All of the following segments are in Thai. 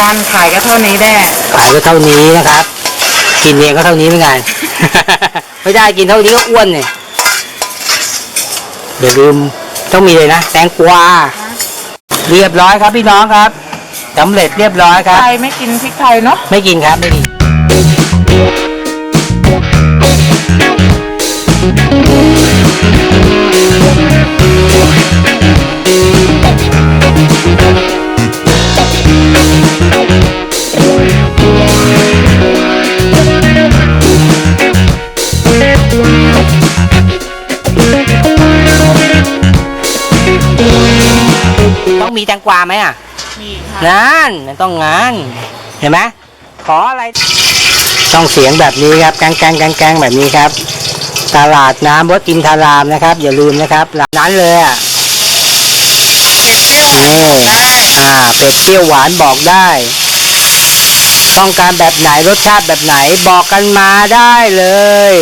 กันขายก็เท่านี้แน่ขายก็เท่านี้นะครับ กินเองก็เท่านี้เหมือนกัน ไม่ได้กินเท่านี้ก็อ้วนเนี่ยอย่าลืมต้องมีเลยนะแตงกวาเรียบร้อยครับพี่น้องครับสำเร็จเรียบร้อยครับ ใครไม่กินพริกไทยเนาะไม่กินครับไม่กิน ต้องมีแตงกวาไหมอะมีค่ะนั่นมันต้องงาน เห็นไหมขออะไร ต้องเสียงแบบนี้ครับแกงแกงแกงแกงแบบนี้ครับ ตลาดน้ำวัดอินทารามนะครับ อย่าลืมนะครับร้านนั้นเลยอะเผ็ดเปรี้ยวหวานนี่ได้อ่าเป็ดเปรี้ยวหวานบอกได้ ต้องการแบบไหนรสชาติแบบไหนบอกกันมาได้เลย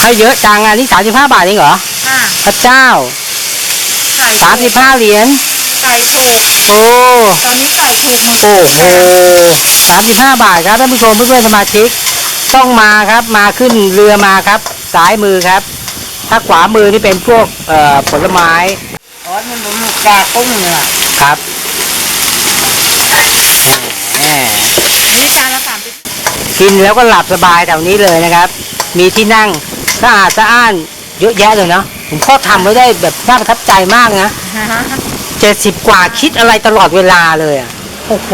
ให้เยอะจังอันนี้สามสิบห้าบาทเองเหรอค่ะพระเจ้าไก่ สามสิบห้าเหรียญไก่ถูกโอ้ตอนนี้ไก่ถูกหมดโอ้โหสามสิบห้าบาทครับท่านผู้ชมเพื่อนๆสมาชิกต้องมาครับมาขึ้นเรือมาครับซ้ายมือครับ ถ้าขวามือนี่เป็นพวกเอ่อผลไม้อ๋อมันหมูกากุ้งเนี่ยครับแหมนี่จานละสามสิบกินแล้วก็หลับสบายแถวนี้เลยนะครับ มีที่นั่งสะอาดสะอ้านเยอะแยะเลยเนาะ ผมพ่อทำไว้ได้แบบน่าประทับใจมากนะเจ็ดสิบกว่าคิดอะไรตลอดเวลาเลยอะโอ้โห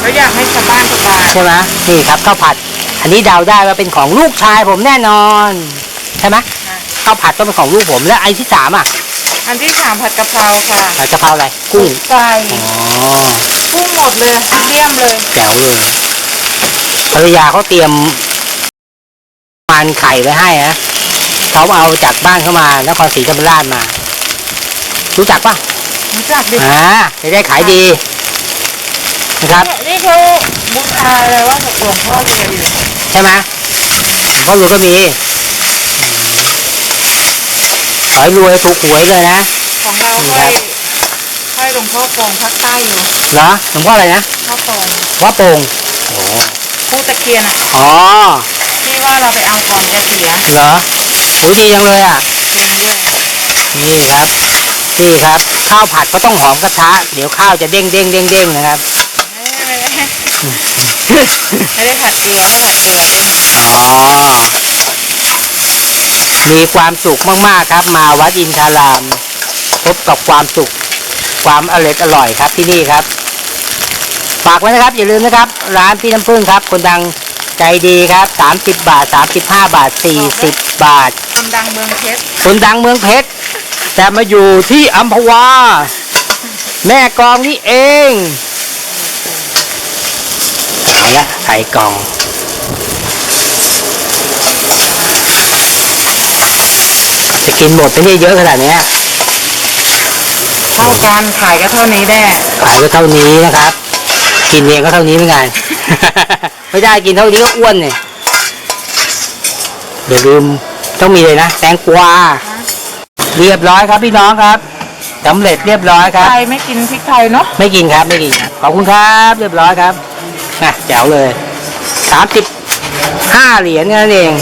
แล้วอยากให้ชาวบ้านสบายใช่ไหมนี่ครับข้าวผัด อันนี้เดาได้ว่าเป็นของลูกชายผมแน่นอน ใช่ไหมข้าวผัดต้องเป็นของลูกผมและไอ้ที่สามอะ อันที่สามผัดกะเพราค่ะผัดกะเพราอะไรกุ้งไก่อ๋อกุ้งหมดเลยเลี่ยมเลยแจ๋วเลยภรรยาเขาเตรียมมันไข่ไว้ให้นะ เขาเอาจากบ้านเข้ามานครศรีธรรมราชมา รู้จักปะรู้จักดิอ่าจะได้ขายดีนะครับ นี่เขาบูชาเลยว่าหลวงพ่อเรียนอยู่ใช่ไหมพ่อรวยก็มี ขอให้รวยถูกหวยเลยนะ ของเราห้อยห้อยหลวงพ่อโป่งภาคใต้อยู่เหรอหลวงพ่ออะไรนะพ่อโป่งว่าโป่งโอ้ผู้ตะเคียนอะอ๋อที่ว่าเราไปเอาของแกเสียเหรอ โอ้ยดีจังเลยอะ นี่ครับ นี่ครับ ข้าวผัดก็ต้องหอมกระทะ เดี๋ยวข้าวจะเด้งเด้งเด้งเด้งนะครับ ไม่ได้ไม่ได้ผัดเกลือถ้ผัดเกลือเด้งอ๋อมีความสุขมากๆครับ มาวัดอินทาราม พบกับความสุข ความอร่อยอร่อยครับที่นี่ครับ ฝากไว้นะครับ อย่าลืมนะครับ ร้านพี่น้ำพึ่งครับ คนดัง ใจดีครับ 30 บาท 35 บาท 40 บาท คนดังเมืองเพชรคนดังเมืองเพชร แต่มาอยู่ที่อัมพวา แม่กลองนี่เองเอาละใส่กล่องจะกินหมดไปนี่เยอะขนาดเนี้ยเท่ากันขายก็เท่านี้แน่ขายก็เท่านี้นะครับ กินเองก็เท่านี้เหมือนกันไม่ได้กินเท่านี้ก็อ้วนเนี่ยอย่าลืมต้องมีเลยนะแตงกวาเรียบร้อยครับพี่น้องครับสำเร็จเรียบร้อยครับใครไม่กินพริกไทยเนาะไม่กินครับไม่กินครับขอบคุณครับเรียบร้อยครับนะแจ๋วเลยสามสิบห้าเหรียญนั่นเอง